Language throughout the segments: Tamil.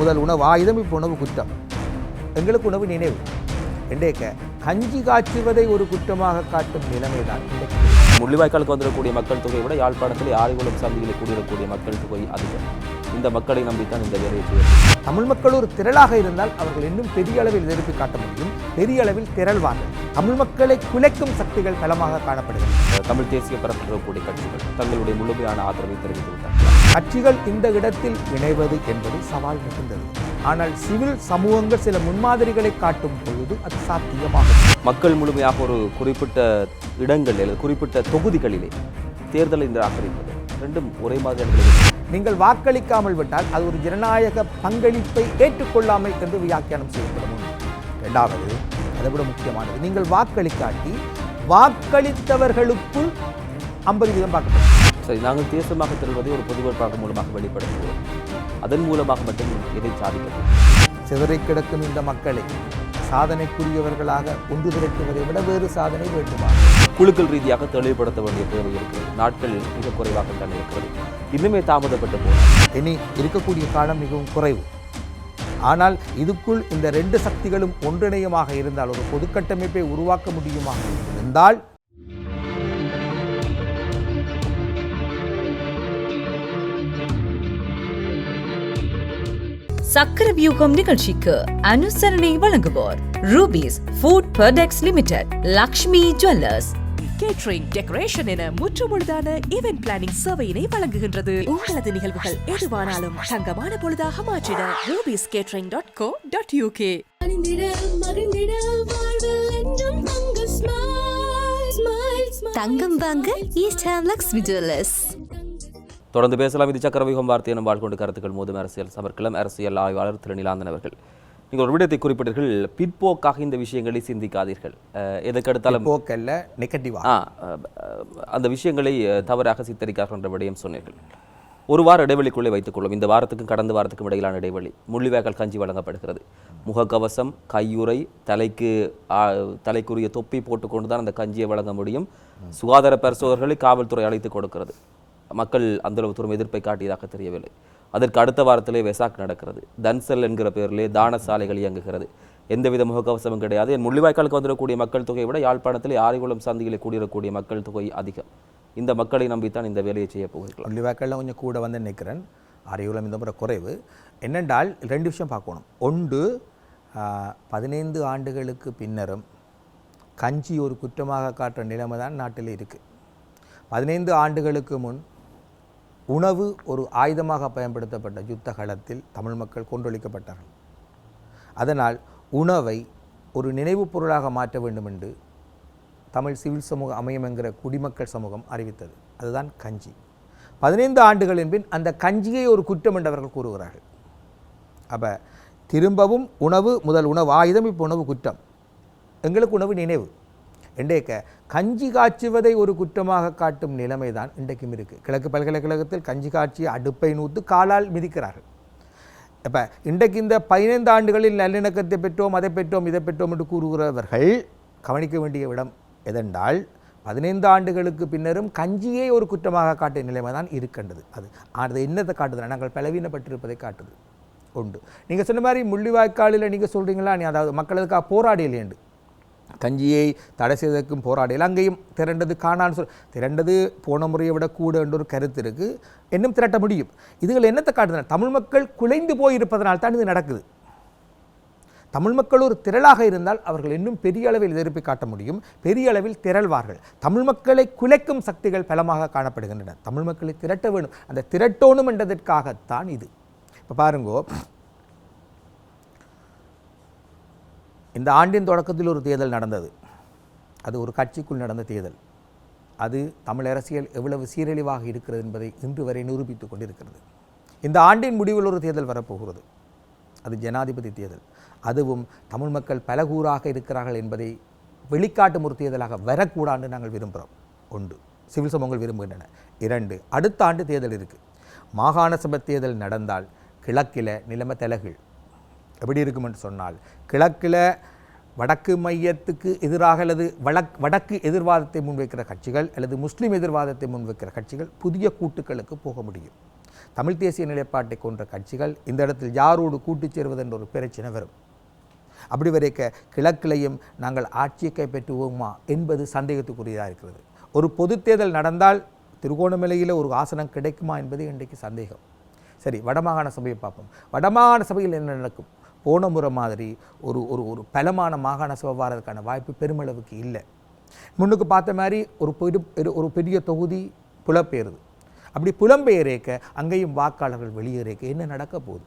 முதல் உணவு ஆயுதம் இப்போ உணவு குற்றம் எங்களுக்கு உணவு நினைவு. என்றேக்க கஞ்சி காய்ச்சுவதை ஒரு குற்றமாக காட்டும் நிலைமைதான் இன்றைக்கு. முள்ளிவாய்க்காலுக்கு வந்துடக்கூடிய மக்கள் தொகையை விட யாழ்ப்பாணத்தில் ஆதிகுளம் சந்தியில் கூடியிருக்கக்கூடிய மக்கள் தொகை அதிகம். இந்த மக்களை நம்பித்தான் இந்த வேலையை செய்ய தமிழ் மக்கள் ஒரு திரளாக இருந்தால் அவர்கள் இன்னும் பெரிய அளவில் எதிர்ப்பு காட்ட முடியும். பெரிய அளவில் திரள்வார்கள் தமிழ் மக்களை குலைக்கும் சக்திகள் பலமாக காணப்படுகின்றன தமிழ் தேசிய பரப்பக்கூடிய கட்சிகள் தங்களுடைய முழுமையான ஆதரவை தெரிவித்து விட்டார்கள் கட்சிகள் இந்த இடத்தில் இணைவது என்பது சவால் மிகுந்தது ஆனால் சிவில் சமூகங்கள் சில முன்மாதிரிகளை காட்டும் பொழுது அது சாத்தியமாகும் மக்கள் முழுமையாக ஒரு குறிப்பிட்ட இடங்களில் குறிப்பிட்ட தொகுதிகளிலே தேர்தலை நிராகரிப்பது ரெண்டும் ஒரே மாதிரியான விளைவுகள். நீங்கள் வாக்களிக்காமல் விட்டால் அது ஒரு ஜனநாயக பங்களிப்பை ஏற்றுக்கொள்ளாமை என்று வியாக்கியானம் செய்யப்படும். இரண்டாவது அதை விட முக்கியமானது நீங்கள் வாக்களிக்காட்டி வாக்களித்தவர்களுக்குள் ஐம்பது வீதம் பார்க்கப்படும் சரி நாங்கள் தேசமாக திரள்வதை ஒரு பொது வேட்பாளர் மூலமாக வெளிப்படுத்துவோம். அதன் மூலமாக மட்டும் எதை சாதிக்க முடியும்? சிதறை கிடக்கும் இந்த மக்களை சாதனைக்குரியவர்களாக ஒன்று திரட்டுவதை விட வேறு சாதனை வேண்டுமா? குழுக்கள் ரீதியாக தெளிவுபடுத்த வேண்டிய தேவை இருக்கிறது. நாட்கள் மிக குறைவாக தான் இருக்கிறது. இன்னுமே தாமதப்பட்டு போகும். இனி இருக்கக்கூடிய காலம் மிகவும் குறைவு. ஆனால் இதுக்குள் இந்த ரெண்டு சக்திகளும் ஒன்றிணையமாக இருந்தால் ஒரு பொதுக்கட்டமைப்பை உருவாக்க முடியுமாக இருந்தால் சக்கர வியூகம் நிகழ்ச்சிக்கு அனுசரணை வழங்குவோர் rupees food products limited Lakshmi jewellers catering decoration என முற்றுமுழுதான ஈவென்ட் பிளானிங் சேவையினை வழங்குகின்றது. உங்களது நிகழ்வுகள் எதுவானாலும் தங்கமான பொழுதாக மாற்றிட rupees catering dot co dot UK தங்கம் வாங்க ஈஸ்ட் ஹேம் லக்ஷ்மி ஜுவல்லர்ஸ் தொடர்ந்து பேசலாம். இது சக்கரவியூகம் வார்த்தை எனும் வாழ் கொண்டு கருத்துக்கள் மோதும் அரசியல் சமர்க்கலாம் அரசியல் ஆய்வாளர் திரு நிலாந்தன் அவர்கள். நீங்கள் ஒரு விடயத்தை குறிப்பிட்டீர்கள். பிற்போக்காக இந்த விஷயங்களை சிந்திக்காதீர்கள். எதற்கெடுத்தாலும் போக்கல்ல நெகட்டிவா? அந்த விஷயங்களை தவறாக சித்தரிக்கார்கள் என்ற விடயம் சொன்னீர்கள். ஒரு வார இடைவெளிக்குள்ளே வைத்துக்கொள்ளும் இந்த வாரத்துக்கும் கடந்த வாரத்துக்கும் இடையிலான இடைவெளி முள்ளிவாய்க்கால் கஞ்சி வழங்கப்படுகிறது. முகக்கவசம் கையுறை தலைக்கு தலைக்குரிய தொப்பி போட்டுக்கொண்டு தான் அந்த கஞ்சியை வழங்க முடியும். சுகாதார பரிசோதகர்களை காவல்துறை அழைத்து கொடுக்கிறது. மக்கள் அந்தளவு தூரம் எதிர்ப்பை காட்டியதாக தெரியவில்லை. அதற்கு அடுத்த வாரத்திலே வெசாக் நடக்கிறது. தன்சல் என்கிற பெயரிலே தான சாலைகள் இயங்குகிறது. எந்தவித முகக்கவசமும் கிடையாது. என் முள்ளிவாய்க்காலுக்கு வந்துடக்கூடிய மக்கள் தொகையை விட யாழ்ப்பாணத்திலே ஆரிகுளம் சந்தியிலே கூடியிருக்கக்கூடிய மக்கள் தொகை அதிகம். இந்த மக்களை நம்பித்தான் இந்த வேலையை செய்ய போகிறீர்கள். கொஞ்சம் கூட வந்து நிற்கிறேன் ஆரிகுளம் இந்த முறை குறைவு. என்னென்றால் ரெண்டு விஷயம் பார்க்கணும். ஒன்று பதினைந்து ஆண்டுகளுக்கு பின்னரும் கஞ்சி ஒரு குற்றமாக காட்டுற நிலைமை தான் நாட்டில் இருக்குது பதினைந்து ஆண்டுகளுக்கு முன் உணவு ஒரு ஆயுதமாக பயன்படுத்தப்பட்ட யுத்த காலத்தில் தமிழ் மக்கள் கொன்றொழிக்கப்பட்டார்கள் அதனால் உணவை ஒரு நினைவுப் பொருளாக மாற்ற வேண்டும் என்று தமிழ் சிவில் சமூக அமையம் என்கிற குடிமக்கள் சமூகம் அறிவித்தது. அதுதான் கஞ்சி. பதினைந்து ஆண்டுகளின் பின் அந்த கஞ்சியை ஒரு குற்றம் என்றவர்கள் கூறுகிறார்கள். அப்போ திரும்பவும் உணவு முதல் உணவு ஆயுதம் இப்போ உணவு குற்றம். எங்களுக்கு உணவு நினைவு. இன்றைக்க கஞ்சி காய்ச்சுவதை ஒரு குற்றமாக காட்டும் நிலைமை தான் இன்றைக்கும் இருக்குது கிழக்கு பல்கலைக்கழகத்தில் கஞ்சி காய்ச்சி அடுப்பை நூத்து காலால் மிதிக்கிறார்கள். இப்போ இன்றைக்கு இந்த பதினைந்து ஆண்டுகளில் நல்லிணக்கத்தை பெற்றோம் அதை பெற்றோம் இதை பெற்றோம் என்று கூறுகிறவர்கள் கவனிக்க வேண்டிய இடம் எதென்றால் பதினைந்து ஆண்டுகளுக்கு பின்னரும் கஞ்சியே ஒரு குற்றமாக காட்டிய நிலைமை தான் இருக்கின்றது. அது அது என்னத்தை காட்டுது நாங்கள் பலவீனப்பட்டிருப்பதை காட்டுது. உண்டு. நீங்கள் சொன்ன மாதிரி முள்ளிவாய்க்காலில் நீங்கள் சொல்கிறீங்களா நீ அதாவது மக்களுக்காக போராடியலேண்டு கஞ்சியை தடை செய்ததற்கும் போராடியல் அங்கேயும் திரண்டது காணான்னு சொல் திரண்டது போன முறையை விட கூட என்ற ஒரு கருத்து இருக்குது இன்னும் திரட்ட முடியும். இதுகள் என்னத்தை காட்டுதுனா தமிழ் மக்கள் குலைந்து போயிருப்பதனால் தான் இது நடக்குது. தமிழ் மக்கள் ஒரு திரளாக இருந்தால் அவர்கள் இன்னும் பெரிய அளவில் எதிர்ப்பை காட்ட முடியும். பெரிய அளவில் திரள்வார்கள். தமிழ் மக்களை குலைக்கும் சக்திகள் பலமாக காணப்படுகின்றன. தமிழ் மக்களை திரட்ட வேணும். அந்த திரட்டோணும் என்றதற்காகத்தான் இது. இப்போ பாருங்கோ இந்த ஆண்டின் தொடக்கத்தில் ஒரு தேர்தல் நடந்தது. அது ஒரு கட்சிக்குள் நடந்த தேர்தல். அது தமிழ் அரசியல் எவ்வளவு சீரழிவாக இருக்கிறது என்பதை இன்று வரை நிரூபித்துக் கொண்டிருக்கிறது. இந்த ஆண்டின் முடிவில் ஒரு தேர்தல் வரப்போகிறது. அது ஜனாதிபதி தேர்தல். அதுவும் தமிழ் மக்கள் பலகூறாக இருக்கிறார்கள் என்பதை வெளிக்காட்டும் ஒரு தேர்தலாக வரக்கூடாது நாங்கள் விரும்புகிறோம். ஒன்று சிவில் சமூகங்கள் விரும்புகின்றன. இரண்டு அடுத்த ஆண்டு தேர்தல் இருக்குது மாகாண சபை தேர்தல் நடந்தால் கிழக்கில் நிலைமை தலைகீழ் எப்படி இருக்கும் என்று சொன்னால் கிழக்கில் வடக்கு மையத்துக்கு எதிராக அல்லது வடக் வடக்கு எதிர்வாதத்தை முன்வைக்கிற கட்சிகள் அல்லது முஸ்லீம் எதிர்வாதத்தை முன்வைக்கிற கட்சிகள் புதிய கூட்டுக்களுக்கு போக முடியும். தமிழ் தேசிய நிலைப்பாட்டை கொண்ட கட்சிகள் இந்த இடத்தில் யாரோடு கூட்டுச் சேர்வதென்ற ஒரு பிரச்சனை வரும். அப்படி வரைக்க கிழக்கிலையும் நாங்கள் ஆட்சியை கைப்பற்றுவோமா என்பது சந்தேகத்துக்குரியதாக இருக்கிறது. ஒரு பொது தேர்தல் நடந்தால் திருகோணமலையில் ஒரு ஆசனம் கிடைக்குமா என்பது இன்றைக்கு சந்தேகம். சரி வடமாகாண சபையை பார்ப்போம். வடமாகாண சபையில் என்ன நடக்கும்? போன முறை மாதிரி ஒரு ஒரு ஒரு பலமான மாகாண சபை வாரதுக்கான வாய்ப்பு பெருமளவுக்கு இல்லை. முன்னுக்கு பார்த்த மாதிரி ஒரு பெரு ஒரு பெரிய தொகுதி புலப்பெயருது அப்படி புலம்பெயரேக்க அங்கேயும் வாக்காளர்கள் வெளியேறேக்க என்ன நடக்க போகுது?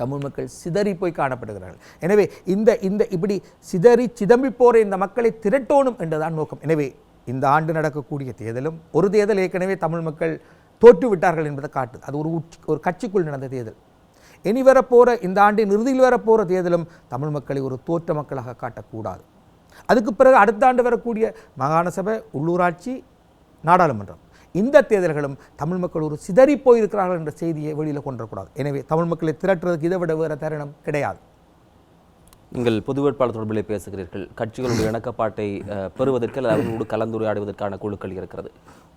தமிழ் மக்கள் சிதறி போய் காணப்படுகிறார்கள். எனவே இந்த இந்த இப்படி சிதறி சிதம்பி போகிற இந்த மக்களை திரட்டோணும் என்றுதான் நோக்கம். எனவே இந்த ஆண்டு நடக்கக்கூடிய தேர்தலும் ஒரு தேர்தல் ஏற்கனவே தமிழ் மக்கள் தோற்றுவிட்டார்கள் என்பதை காட்டுது. அது ஒரு ஒரு கட்சிக்குள் நடந்த தேர்தல். இனி வரப்போகிற இந்த ஆண்டின் இறுதியில் வரப்போகிற தேர்தலும் தமிழ் மக்களை ஒரு தோற்ற மக்களாக காட்டக்கூடாது. அதுக்கு பிறகு அடுத்த ஆண்டு வரக்கூடிய மாகாண சபை உள்ளூராட்சி நாடாளுமன்றம் இந்த தேர்தல்களும் தமிழ் மக்கள் ஒரு சிதறி போயிருக்கிறார்கள் என்ற செய்தியை வெளியில் கொண்டு வரக்கூடாது எனவே தமிழ் மக்களை திரட்டுறதுக்கு இதை விட வேறு தருணம் கிடையாது. நீங்கள் பொது வேட்பாளர் தொடர்பில் பேசுகிறீர்கள். கட்சிகளுடைய இணக்கப்பாட்டை பெறுவதற்கு அல்லது அவர்களோடு கலந்துரையாடுவதற்கான குழுக்கள் இருக்கிறது.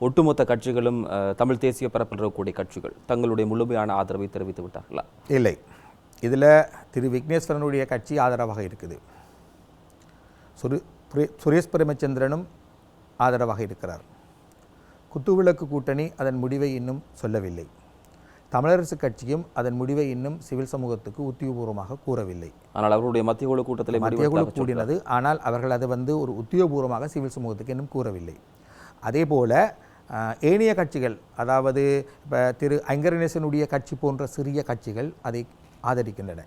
ஒட்டுமொத்த கட்சிகளும் தமிழ் தேசிய பரப்பில் இருக்கக்கூடிய கட்சிகள் தங்களுடைய முழுமையான ஆதரவை தெரிவித்து விட்டார்களா? இல்லை. இதில் திரு விக்னேஸ்வரனுடைய கட்சி ஆதரவாக இருக்குது. சுரு சுரேஷ் பிரேமச்சந்திரனும் ஆதரவாக இருக்கிறார். குத்துவிளக்கு கூட்டணி அதன் முடிவை இன்னும் சொல்லவில்லை. தமிழரசு கட்சியும் அதன் முடிவை இன்னும் சிவில் சமூகத்துக்கு உத்தியோகபூர்வமாக கூறவில்லை. ஆனால் அவருடைய மத்திய குழு கூட்டத்திலே மத்திய குழு கூடினது ஆனால் அவர்கள் அதை வந்து ஒரு உத்தியோகபூர்வமாக சிவில் சமூகத்துக்கு இன்னும் கூறவில்லை. அதே போல ஏனைய கட்சிகள் அதாவது இப்போ திரு ஐங்கரநேசனுடைய கட்சி போன்ற சிறிய கட்சிகள் அதை ஆதரிக்கின்றன.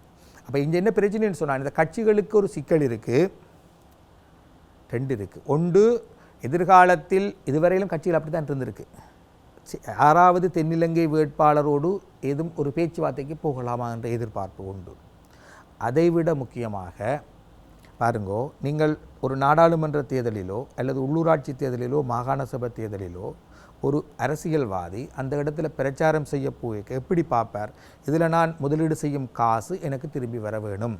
அப்போ இங்கே என்ன பிரச்சனைன்னு சொன்னால் இந்த கட்சிகளுக்கு ஒரு சிக்கல் இருக்குது ரெண்டு இருக்குது ஒன்று எதிர்காலத்தில் இதுவரையிலும் கட்சிகள் அப்படி தான் இருந்திருக்கு. யாராவது தென்னிலங்கை வேட்பாளரோடு ஏதும் ஒரு பேச்சுவார்த்தைக்கு போகலாமா என்ற எதிர்பார்ப்பு உண்டு. அதைவிட முக்கியமாக பாருங்கோ நீங்கள் ஒரு நாடாளுமன்ற தேர்தலிலோ அல்லது உள்ளூராட்சி தேர்தலிலோ மாகாண சபை தேர்தலிலோ ஒரு அரசியல்வாதி அந்த இடத்துல பிரச்சாரம் செய்ய போய் எப்படி பார்ப்பார்? இதில் நான் முதலீடு செய்யும் காசு எனக்கு திரும்பி வர வேணும்.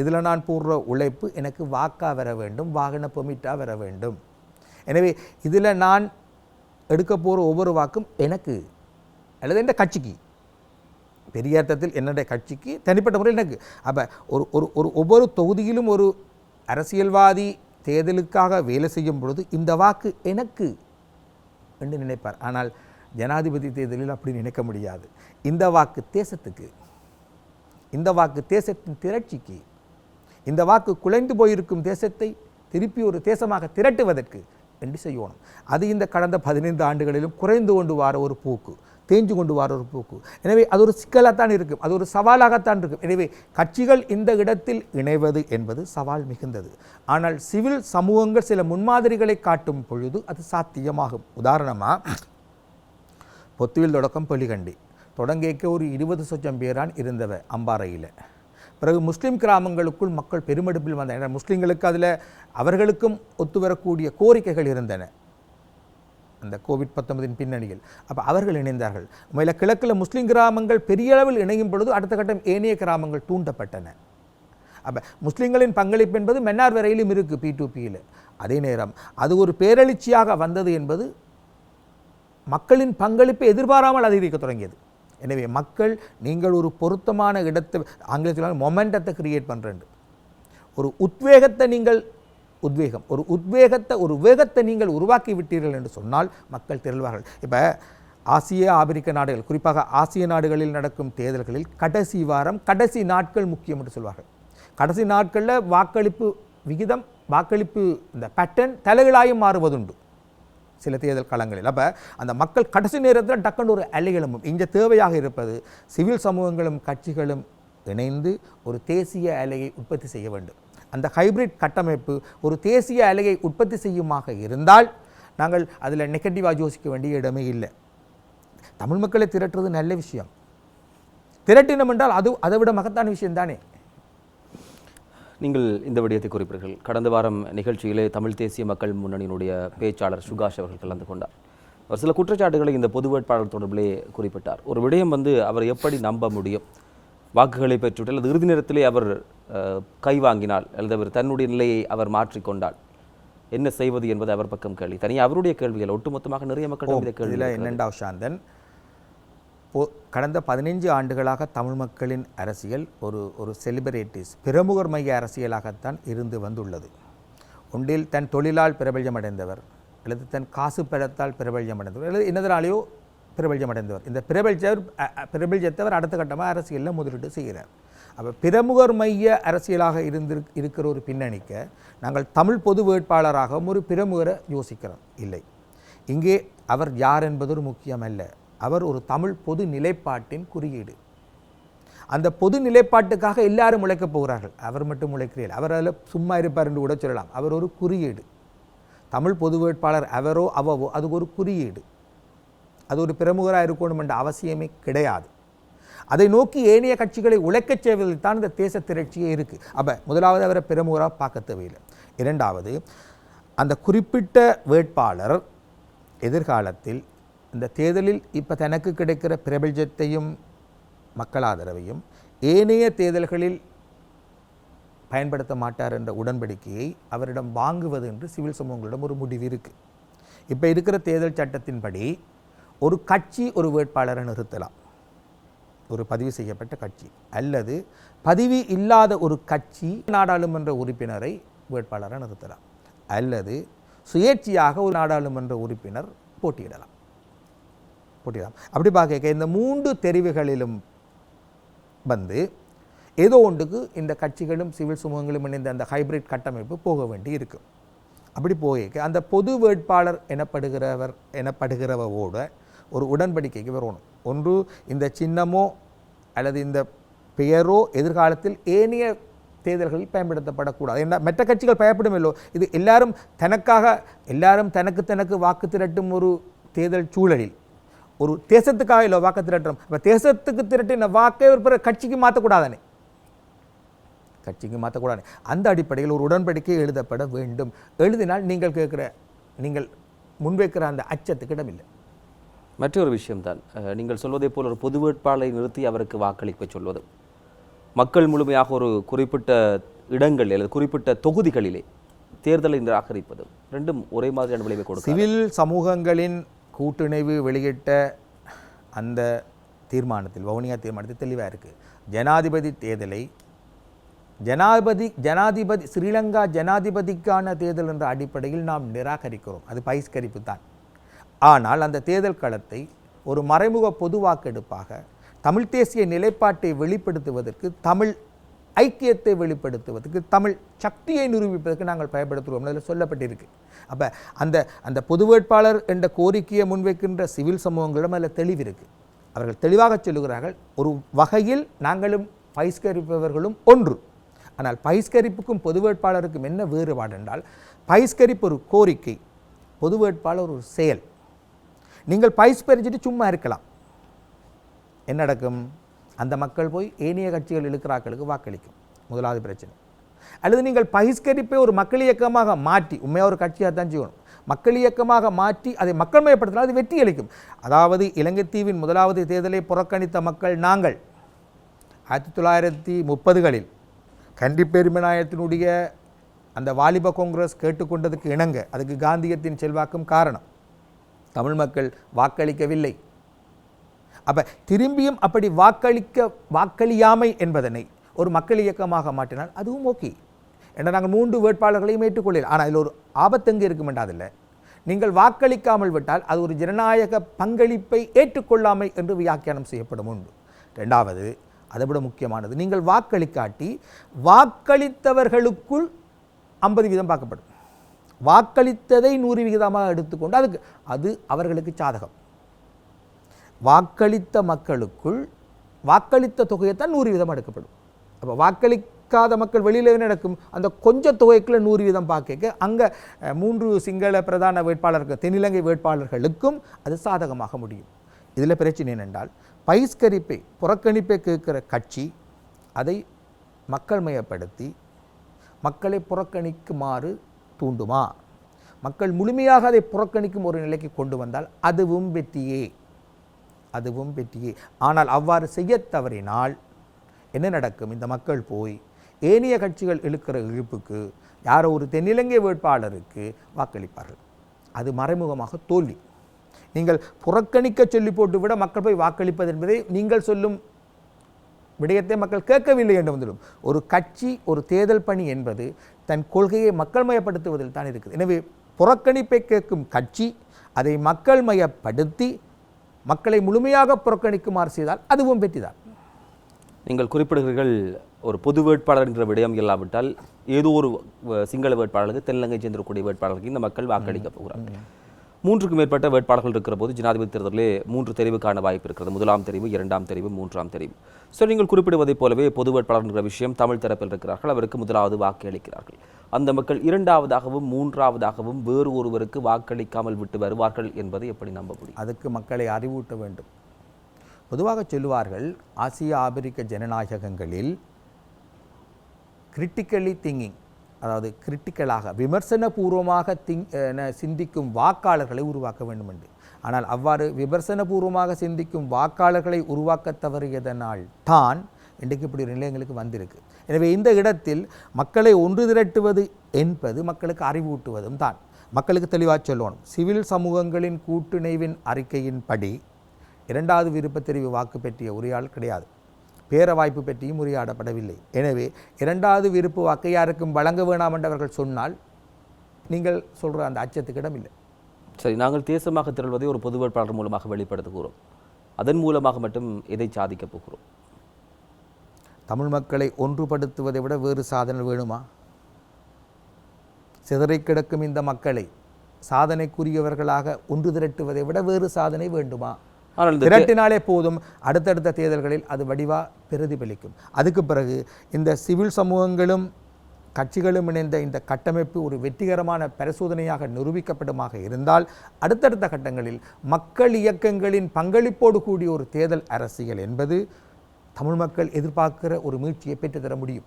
இதில் நான் போடுற உழைப்பு எனக்கு வாக்காக வர வேண்டும் வாகன பெமிட்டாக வர வேண்டும். எனவே இதில் நான் எடுக்க போகிற ஒவ்வொரு வாக்கும் எனக்கு அல்லது எந்த கட்சிக்கு. பெரிய அர்த்தத்தில் என்னுடைய கட்சிக்கு தனிப்பட்ட முறையில் எனக்கு. அப்போ ஒரு ஒரு ஒரு ஒவ்வொரு தொகுதியிலும் ஒரு அரசியல்வாதி தேர்தலுக்காக வேலை செய்யும் பொழுது இந்த வாக்கு எனக்கு என்று நினைப்பார். ஆனால் ஜனாதிபதி தேர்தலில் அப்படி நினைக்க முடியாது. இந்த வாக்கு தேசத்துக்கு இந்த வாக்கு தேசத்தின் திரட்சிக்கு இந்த வாக்கு குலைந்து போயிருக்கும் தேசத்தை திருப்பி ஒரு தேசமாக திரட்டுவதற்கு என்று செய்யணும். அது இந்த கடந்த பதினைந்து ஆண்டுகளிலும் குறைந்து கொண்டு வர ஒரு போக்கு தேஞ்சு கொண்டு வர ஒரு போக்கு. எனவே அது ஒரு சிக்கலாகத்தான் இருக்கும் அது ஒரு சவாலாகத்தான் இருக்கும். எனவே கட்சிகள் இந்த இடத்தில் இணைவது என்பது சவால் மிகுந்தது. ஆனால் சிவில் சமூகங்கள் சில முன்மாதிரிகளை காட்டும் பொழுது அது சாத்தியமாகும். உதாரணமாக பொத்துவில் தொடக்கம் பொலிகண்டி தொடங்கிக்க ஒரு இருபது சொச்சம் பேரான் இருந்தவ அம்பாறையில். பிறகு முஸ்லீம் கிராமங்களுக்குள் மக்கள் பெருமெடுப்பில் வந்தனர். முஸ்லீம்களுக்கு அதில் அவர்களுக்கும் ஒத்து வரக்கூடிய கோரிக்கைகள் இருந்தன. அந்த கோவிட் பத்தொன்பதின் பின்னணியில். அப்போ அவர்கள் இணைந்தார்கள். மேல கிழக்கில் முஸ்லீம் கிராமங்கள் பெரிய அளவில் இணையும் பொழுது அடுத்த கட்டம் ஏனைய கிராமங்கள் தூண்டப்பட்டன. அப்போ முஸ்லீம்களின் பங்களிப்பு என்பது மன்னார் வரையிலும் இருக்குது பி டு பியில் அதே நேரம் அது ஒரு பேரெழுச்சியாக வந்தது என்பது மக்களின் பங்களிப்பை எதிர்பாராமல் அதிகரிக்க தொடங்கியது. எனவே மக்கள் நீங்கள் ஒரு பொருத்தமான இடத்தை ஆங்கிலத்தில் மொமெண்டத்தை கிரியேட் பண்ணுறேன் ஒரு உத்வேகத்தை நீங்கள் உத்வேகம் ஒரு உத்வேகத்தை ஒரு வேகத்தை நீங்கள் உருவாக்கி விட்டீர்கள் என்று சொன்னால் மக்கள் திரள்வார்கள். இப்போ ஆசிய ஆப்பிரிக்க நாடுகள் குறிப்பாக ஆசிய நாடுகளில் நடக்கும் தேர்தல்களில் கடைசி வாரம் கடைசி நாட்கள் முக்கியம் என்று சொல்வார்கள். கடைசி நாட்களில் வாக்களிப்பு விகிதம் வாக்களிப்பு இந்த பேட்டர்ன் தலைகளாயும் மாறுவதுண்டு. சில தேர்தல் களங்களில் அப்போ அந்த மக்கள் கடைசி நேரத்தில் டக்குன்னு ஒரு அலைகளமும் இங்கே தேவையாக இருப்பது சிவில் சமூகங்களும் கட்சிகளும் இணைந்து ஒரு தேசிய அலையை உற்பத்தி செய்ய வேண்டும். அந்த ஹைபிரிட் கட்டமைப்பு ஒரு தேசிய அலையை உற்பத்தி செய்யுமாக இருந்தால் நாங்கள் அதில் நெகட்டிவாக யோசிக்க வேண்டிய இடமே இல்லை. தமிழ் மக்களை திரட்டுறது நல்ல விஷயம். திரட்டினம் என்றால் அது அதை விட மகத்தான விஷயம் தானே? நீங்கள் இந்த விடயத்தை குறிப்பிட்டீர்கள் கடந்த வாரம் நிகழ்ச்சியிலே தமிழ் தேசிய மக்கள் முன்னணியினுடைய பேச்சாளர் சுகாஷ் அவர்கள் கலந்து கொண்டார். அவர் சில குற்றச்சாட்டுகளை இந்த பொது வேட்பாளர் தொடர்பிலே குறிப்பிட்டார். ஒரு விடயம் வந்து அவர் எப்படி நம்ப முடியும்? வாக்குகளை பெற்றுவிட்டு அல்லது இறுதி நேரத்திலே அவர் கை வாங்கினால் அல்லது அவர் தன்னுடைய நிலையை அவர் மாற்றிக்கொண்டால் என்ன செய்வது என்பது அவர் பக்கம் கேள்வி. தனியாக அவருடைய கேள்விகள் ஒட்டுமொத்தமாக நிறைய மக்கள் கேள்வி என்னெண்டா சாந்தன் கடந்த பதினைஞ்சு ஆண்டுகளாக தமிழ் மக்களின் அரசியல் ஒரு ஒரு செலிபிரேட்டிஸ் பிரமுகர் மைய அரசியலாகத்தான் இருந்து வந்துள்ளது. ஒன்றில் தன் தொழிலால் பிரபல்யமடைந்தவர் அல்லது தன் காசு பெறத்தால் பிரபல்யமடைந்தவர் அல்லது என்னதனாலேயோ பிரபல்யமடைந்தவர். இந்த பிரபல்யர் அ- பிரபல்யத்தவர் அடுத்த கட்டமாக அரசியலில் முதலீடு செய்கிறார். அப்போ பிரமுகர் மைய அரசியலாக இருந்து இருக்கிற ஒரு பின்னணிக்க நாங்கள் தமிழ் பொது வேட்பாளராகவும் ஒரு பிரமுகரை யோசிக்கிறோம். இல்லை. இங்கே அவர் யார் என்பது ஒரு முக்கியமல்ல அவர் ஒரு தமிழ் பொது நிலைப்பாட்டின் குறியீடு. அந்த பொது நிலைப்பாட்டுக்காக எல்லாரும் உழைக்கப் போகிறார்கள். அவர் மட்டும் உழைக்கிறீர்கள் அவர் அதில் சும்மா இருப்பார் என்று கூட சொல்லலாம். அவர் ஒரு குறியீடு. தமிழ் பொது வேட்பாளர் அவரோ அவவோ அது ஒரு குறியீடு. அது ஒரு பிரமுகராக இருக்கணும் என்ற அவசியமே கிடையாது. அதை நோக்கி ஏனைய கட்சிகளை உழைக்கச் செய்வதில் தான் இந்த தேச திரட்சியே இருக்குது அப்போ முதலாவது அவரை பிரமுகராக பார்க்க தேவையில்லை. இரண்டாவது அந்த குறிப்பிட்ட வேட்பாளர் எதிர்காலத்தில் இந்த தேர்தலில் இப்போ தனக்கு கிடைக்கிற பிரபல்யத்தையும் மக்கள் ஆதரவையும் ஏனைய தேர்தல்களில் பயன்படுத்த மாட்டார் என்ற உடன்படிக்கையை அவரிடம் வாங்குவது என்று சிவில் சமூகங்களிடம் ஒரு முடிவு இருக்குது இப்போ இருக்கிற தேர்தல் சட்டத்தின்படி ஒரு கட்சி ஒரு வேட்பாளரை நிறுத்தலாம். ஒரு பதிவு செய்யப்பட்ட கட்சி அல்லது பதிவு இல்லாத ஒரு கட்சி நாடாளுமன்ற உறுப்பினரை வேட்பாளரை நிறுத்தலாம். அல்லது சுயேட்சையாக ஒரு நாடாளுமன்ற உறுப்பினர் போட்டியிடலாம். போட்டியிடலாம் அப்படி பார்க்க இந்த மூன்று தெரிவுகளிலும் வந்து ஏதோ ஒன்றுக்கு இந்த கட்சிகளும் சிவில் சமூகங்களும் இணைந்த அந்த ஹைபிரிட் கட்டமைப்பு போக வேண்டி இருக்கும் அப்படி போயிருக்கு. அந்த பொது வேட்பாளர் எனப்படுகிறவர் எனப்படுகிறவோட ஒரு உடன்படிக்கைக்கு வரணும். ஒன்று இந்த சின்னமோ அல்லது இந்த பெயரோ எதிர்காலத்தில் ஏனைய தேர்தல்களில் பயன்படுத்தப்படக்கூடாது. ஏன்னா மற்ற கட்சிகள் பயப்படும் இல்லோ இது எல்லாரும் தனக்காக எல்லாரும் தனக்கு தனக்கு வாக்கு திரட்டும் ஒரு தேர்தல் சூழலில் ஒரு தேசத்துக்காக இல்லை வாக்கு திரட்டுறோம். இப்போ தேசத்துக்கு திரட்டின வாக்கை ஒரு பிற கட்சிக்கு மாற்றக்கூடாதானே? கட்சிக்கு மாற்றக்கூடாது அந்த அடிப்படையில் ஒரு உடன்படிக்கை எழுதப்பட வேண்டும். எழுதினால் நீங்கள் கேட்குற நீங்கள் முன்வைக்கிற அந்த அச்சத்துக்கு இடமில்லை. மற்றொரு விஷயம்தான் நீங்கள் சொல்வதைப் போல் ஒரு பொது வேட்பாளரை நிறுத்தி அவருக்கு வாக்களிக்க சொல்வது. மக்கள் முழுமையாக ஒரு குறிப்பிட்ட இடங்கள் அல்லது குறிப்பிட்ட தொகுதிகளிலே தேர்தலை நிராகரிப்பது. ரெண்டும் ஒரே மாதிரியான விளைவை கொடுக்கும் சிவில் சமூகங்களின் கூட்டிணைவு வெளியிட்ட அந்த தீர்மானத்தில் வவுனியா தீர்மானத்தில் தெளிவாக இருக்குது ஜனாதிபதி தேர்தலை ஜனாதிபதி ஜனாதிபதி ஸ்ரீலங்கா ஜனாதிபதிக்கான தேர்தல் என்ற அடிப்படையில் நாம் நிராகரிக்கிறோம். அது பகிஷ்கரிப்பு தான். ஆனால் அந்த தேர்தல் களத்தை ஒரு மறைமுக பொது வாக்கெடுப்பாக தமிழ் தேசிய நிலைப்பாட்டை வெளிப்படுத்துவதற்கு தமிழ் ஐக்கியத்தை வெளிப்படுத்துவதற்கு தமிழ் சக்தியை நிரூபிப்பதற்கு நாங்கள் பயன்படுத்துகிறோம். அதில் சொல்லப்பட்டிருக்கு. அப்போ அந்த அந்த பொது வேட்பாளர் என்ற கோரிக்கையை முன்வைக்கின்ற சிவில் சமூகங்களிடம் அதில் தெளிவு இருக்குது அவர்கள் தெளிவாக சொல்லுகிறார்கள் ஒரு வகையில் நாங்களும் பயிஸ்கரிப்பவர்களும் ஒன்று. ஆனால் பயிஸ்கரிப்புக்கும் பொது வேட்பாளருக்கும் என்ன வேறுபாடு என்றால் பயிஸ்கரிப்பு ஒரு கோரிக்கை பொது வேட்பாளர் ஒரு செயல். நீங்கள் பகிஷ்கரிச்சுட்டு சும்மா இருக்கலாம். என்ன நடக்கும்? அந்த மக்கள் போய் ஏனைய கட்சிகள் இழுக்கிறாக்களுக்கு வாக்களிக்கும். முதலாவது பிரச்சனை. அல்லது நீங்கள் பகிஷ்கரிப்பை ஒரு மக்கள் இயக்கமாக மாற்றி உண்மையாக ஒரு கட்சியாக தான் செய்யணும். மக்கள் இயக்கமாக மாற்றி அதை மக்கள் மயப்படுத்தினால் அது வெற்றி அளிக்கும். அதாவது இலங்கை தீவின் முதலாவது தேர்தலை புறக்கணித்த மக்கள் நாங்கள் ஆயிரத்தி தொள்ளாயிரத்தி முப்பதுகளில் கண்டி பெருமநாயகத்தினுடைய அந்த வாலிப காங்கிரஸ் கேட்டுக்கொண்டதுக்கு இணங்க அதுக்கு காந்தியத்தின் செல்வாக்கும் காரணம். தமிழ் மக்கள் வாக்களிக்கவில்லை. அப்போ திரும்பியும் அப்படி வாக்களிக்க வாக்களியாமை என்பதனை ஒரு மக்கள் இயக்கமாக மாற்றினால் அதுவும் ஓகே. ஏன்னா நாங்கள் மூன்று வேட்பாளர்களையும் ஏற்றுக்கொள்ளலாம் ஆனால் அதில் ஒரு ஆபத்து எங்கே இருக்கும் என்றாதில்ல நீங்கள் வாக்களிக்காமல் விட்டால் அது ஒரு ஜனநாயக பங்களிப்பை ஏற்றுக்கொள்ளாமை என்று வியாக்கியானம் செய்யப்படும் உண்டு. ரெண்டாவது அதை விட முக்கியமானது நீங்கள் வாக்களிக்காட்டி வாக்களித்தவர்களுக்குள் ஐம்பது வீதம் பார்க்கப்படும். வாக்களித்ததை நூறு விகிதமாக எடுத்துக்கொண்டு அதுக்கு அது அவர்களுக்கு சாதகம். வாக்களித்த மக்களுக்குள் வாக்களித்த தொகையைத்தான் நூறு வீதம் எடுக்கப்படும். அப்போ வாக்களிக்காத மக்கள் வெளியில் என்ன நடக்கும்? அந்த கொஞ்ச தொகைக்குள்ள நூறு வீதம் பார்க்க அங்கே மூன்று சிங்கள பிரதான வேட்பாளர்கள் தென்னிலங்கை வேட்பாளர்களுக்கும் அது சாதகமாக முடியும். இதில் பிரச்சனை என்னென்றால் பகிஷ்கரிப்பை புறக்கணிப்பை கேட்கிற கட்சி அதை மக்கள் மயப்படுத்தி மக்களை புறக்கணிக்குமாறு தூண்டுமா? மக்கள் முழுமையாக அதை புறக்கணிக்கும் ஒரு நிலைக்கு கொண்டு வந்தால் அதுவும் வெற்றியே. அதுவும் வெற்றியே. ஆனால் அவ்வாறு செய்யத் தவறினால் என்ன நடக்கும்? இந்த மக்கள் போய் ஏனைய கட்சிகள் இழுக்கிற இழுப்புக்கு யாரோ ஒரு தென்னிலங்கை வேட்பாளருக்கு வாக்களிப்பார்கள். அது மறைமுகமாக தோல்வி. நீங்கள் புறக்கணிக்க சொல்லி போட்டு விட மக்கள் போய் வாக்களிப்பது என்பதை நீங்கள் சொல்லும் விடயத்தை மக்கள் கேட்கவில்லை என்று வந்துடும். ஒரு கட்சி ஒரு தேர்தல் பணி என்பது தன் கொள்கையை மக்கள் மயப்படுத்துவதில் தான் இருக்குது. எனவே புறக்கணிப்பை கேட்கும் கட்சி அதை மக்கள் மயப்படுத்தி மக்களை முழுமையாக புறக்கணிக்குமாறு செய்தால் அதுவும் வெற்றிதான். நீங்கள் குறிப்பிடுகிறீர்கள் ஒரு பொது வேட்பாளர் என்ற விடயம் இல்லாவிட்டால் ஏதோ ஒரு சிங்கள வேட்பாளருக்கு தென்னிலங்கை சேர்ந்திருக்கக்கூடிய வேட்பாளருக்கு இந்த மக்கள் வாக்களிக்க போகிறார்கள். மூன்றுக்கும் மேற்பட்ட வேட்பாளர்கள் இருக்கிற போது ஜனாதிபதி தேர்தலிலே மூன்று தெரிவுக்கான வாய்ப்பு இருக்கிறது. முதலாம் தெரிவு இரண்டாம் தெரிவு மூன்றாம் தெரிவு. ஸோ நீங்கள் குறிப்பிடுவதைப் போலவே பொது வேட்பாளர் என்ற விஷயம் தமிழ் தரப்பில் இருக்கிறார்கள். அவருக்கு முதலாவது வாக்கு அளிக்கிறார்கள். அந்த மக்கள் இரண்டாவதாகவும் மூன்றாவதாகவும் வேறு ஒருவருக்கு வாக்களிக்காமல் விட்டு வருவார்கள் என்பதை எப்படி நம்ப முடியும்? அதுக்கு மக்களை அறிவூட்ட வேண்டும். பொதுவாக சொல்லுவார்கள் ஆசிய ஆபிரிக்க ஜனநாயகங்களில் கிரிட்டிக்கலி திங்கிங் அதாவது கிரிட்டிக்கலாக விமர்சனபூர்வமாக திங் சிந்திக்கும் வாக்காளர்களை உருவாக்க வேண்டும் என்று ஆனால் அவ்வாறு விமர்சனபூர்வமாக சிந்திக்கும் வாக்காளர்களை உருவாக்க தவறியதனால் தான் இன்றைக்கு இப்படி ஒரு நிலையங்களுக்கு வந்திருக்கு. எனவே இந்த இடத்தில் மக்களை ஒன்று திரட்டுவது என்பது மக்களுக்கு அறிவூட்டுவதும் தான். மக்களுக்கு தெளிவாக சொல்லணும். சிவில் சமூகங்களின் கூட்டுணைவின் அறிக்கையின்படி இரண்டாவது விருப்பத் தெரிவு வாக்கு பெற்றிய உரையாள் கிடையாது. பேர வாய்ப்பு பற்றியும் உரையாடப்படவில்லை. எனவே இரண்டாவது விருப்பு வாக்கை யாருக்கும் வழங்க வேண்டாம் என்றவர்கள் சொன்னால் நீங்கள் சொல்கிற அந்த அச்சத்துக்கு இடமில்லை சரி நாங்கள் தேசமாக திரள்வதை ஒரு பொது வேட்பாளர் மூலமாக வெளிப்படுத்துகிறோம். அதன் மூலமாக மட்டும் இதை சாதிக்கப் போகிறோம். தமிழ் மக்களை ஒன்றுபடுத்துவதை விட வேறு சாதனை வேணுமா? சிதறிக் கிடக்கும் இந்த மக்களை சாதனைக்குரியவர்களாக ஒன்று திரட்டுவதை விட வேறு சாதனை வேண்டுமா? திரட்டினாலே போதும் அடுத்தடுத்த தேர்தல்களில் அது வடிவா பிரதிபலிக்கும். அதுக்கு பிறகு இந்த சிவில் சமூகங்களும் கட்சிகளும் இணைந்த இந்த கட்டமைப்பு ஒரு வெற்றிகரமான பரிசோதனையாக நிரூபிக்கப்படுமாக இருந்தால் அடுத்தடுத்த கட்டங்களில் மக்கள் இயக்கங்களின் பங்களிப்போடு கூடிய ஒரு தேர்தல் அரசியல் என்பது தமிழ் மக்கள் எதிர்பார்க்கிற ஒரு மீட்சியை பெற்றுத்தர முடியும்.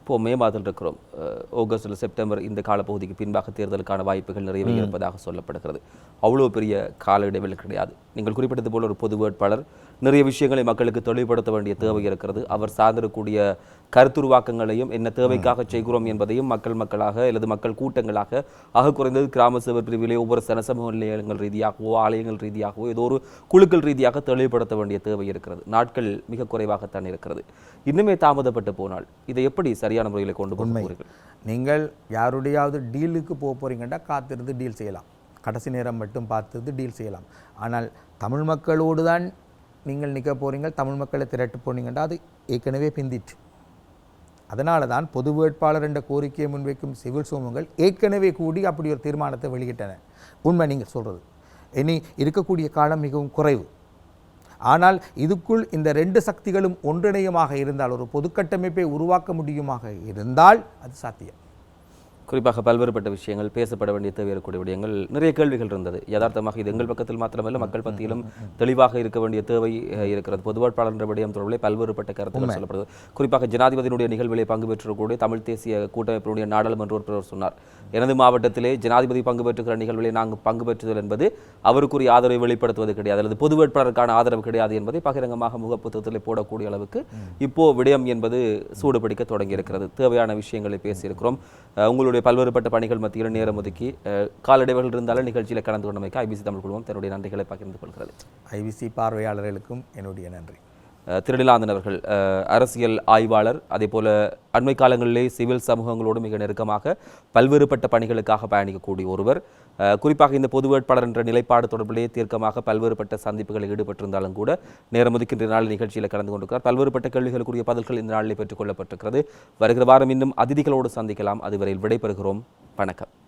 இப்போ மே மாதத்தில் இருக்கிறோம். அஹ், ஆகஸ்ட் இல்லை செப்டம்பர் இந்த காலப்பகுதிக்கு பின்பாக தேர்தலுக்கான வாய்ப்புகள் நிறையவே இருப்பதாக சொல்லப்படுகிறது. அவ்வளோ பெரிய கால இடைவெளி கிடையாது. நீங்கள் குறிப்பிட்டது போல ஒரு பொது வேட்பாளர் நிறைய விஷயங்களை மக்களுக்கு தெளிவுபடுத்த வேண்டிய தேவை இருக்கிறது. அவர் சார்ந்திருக்கக்கூடிய கருத்துருவாக்கங்களையும் என்ன தேவைக்காக செய்கிறோம் என்பதையும் மக்கள் மக்களாக அல்லது மக்கள் கூட்டங்களாக ஆக குறைந்தது கிராம சேவர் பிரிவிலே ஒவ்வொரு சனசமூக நிலையங்கள் ரீதியாகவோ ஆலயங்கள் ரீதியாகவோ ஏதோ ஒரு குழுக்கள் ரீதியாக தெளிவுபடுத்த வேண்டிய தேவை இருக்கிறது. நாட்கள் மிக குறைவாகத்தான் இருக்கிறது. இன்னுமே தாமதப்பட்டு போனால் இதை எப்படி சரியான முறையில் கொண்டு போக போகிறீர்கள்? நீங்கள் யாருடையாவது டீலுக்கு போக போகிறீங்கன்னா காத்திருந்து டீல் செய்யலாம். கடைசி நேரம் மட்டும் பார்த்துருந்து டீல் செய்யலாம். ஆனால் தமிழ் மக்களோடு தான் நீங்கள் நிற்க போகிறீங்கள் தமிழ் மக்களை திரட்டு போனீங்கன்னா அது ஏற்கனவே பிந்திற்று. அதனால தான் பொது வேட்பாளர் என்ற கோரிக்கையை முன்வைக்கும் சிவில் சமூகங்கள் ஏற்கனவே கூடி அப்படி ஒரு தீர்மானத்தை வெளியிட்டன. உண்மை நீங்கள் சொல்கிறது இனி இருக்கக்கூடிய காலம் மிகவும் குறைவு. ஆனால் இதுக்குள் இந்த ரெண்டு சக்திகளும் ஒன்றிணையமாக இருந்தால் ஒரு பொதுக்கட்டமைப்பை உருவாக்க முடியுமாக இருந்தால் அது சாத்தியம். குறிப்பாக பல்வேறுபட்ட விஷயங்கள் பேசப்பட வேண்டிய தேவை இருக்கக்கூடிய விடயங்கள் நிறைய கேள்விகள் இருந்தது. யதார்த்தமாக இது எங்கள் பக்கத்தில் மாத்திரமல்ல மக்கள் பத்தியிலும் தெளிவாக இருக்க வேண்டிய தேவை இருக்கிறது. பொது வேட்பாளர் என்ற விடயம் தொடர்பிலே பல்வேறுபட்ட கருத்துக்கள் சொல்லப்படுது குறிப்பாக ஜனாதிபதியினுடைய நிகழ்வுகளை பங்கு பெற்றக்கூடிய தமிழ் தேசிய கூட்டமைப்பினுடைய நாடாளுமன்ற உறுப்பினர் சொன்னார். எனது மாவட்டத்திலே ஜனாதிபதி பங்கு பெற்றுகிற நிகழ்வுகளை நாங்கள் பங்கு பெற்றுதல் என்பது அவருக்குரிய ஆதரவை வெளிப்படுத்துவது கிடையாது. அல்லது பொது வேட்பாளருக்கான ஆதரவு கிடையாது என்பதை பகிரங்கமாக முகப்புத்தகத்தில் போடக்கூடிய அளவுக்கு இப்போ விடயம் என்பது சூடுபிடிக்க தொடங்கி இருக்கிறது தேவையான விஷயங்களை பேசியிருக்கிறோம். அஹ், உங்களுடைய பல்வேறுபட்ட பணிகள் மத்தியில் நேரம் ஒதுக்கி அஹ், காலடைவுகள் இருந்தாலும் நிகழ்ச்சியில் கலந்து கொண்டமைக்கு ஐபிசி தமிழ் குழுமம் தன்னுடைய நன்றிகளை பகிர்ந்து கொள்கிறது. ஐபிசி பார்வையாளர்களுக்கும் என்னுடைய நன்றி. அஹ், அவர்கள் அரசியல் ஆய்வாளர் அதே போல் அண்மை காலங்களிலே சிவில் சமூகங்களோடு மிக நெருக்கமாக பல்வேறுபட்ட பணிகளுக்காக பயணிக்கக்கூடிய ஒருவர் குறிப்பாக இந்த பொது வேட்பாளர் என்ற நிலைப்பாடு தொடர்பிலேயே தீர்க்கமாக பல்வேறுபட்ட சந்திப்புகளில் ஈடுபட்டிருந்தாலும் கூட நேரம் ஒதுக்கின்ற நாள் நிகழ்ச்சியில் கலந்து கொண்டிருக்கிறார். பல்வேறுபட்ட கேள்விகளுக்குரிய பதில்கள் இந்த நாளில் பெற்றுக் கொள்ளப்பட்டிருக்கிறது. வருகிற வாரம் இன்னும் அதிதிகளோடு சந்திக்கலாம். அதுவரையில் விடைபெறுகிறோம். வணக்கம்.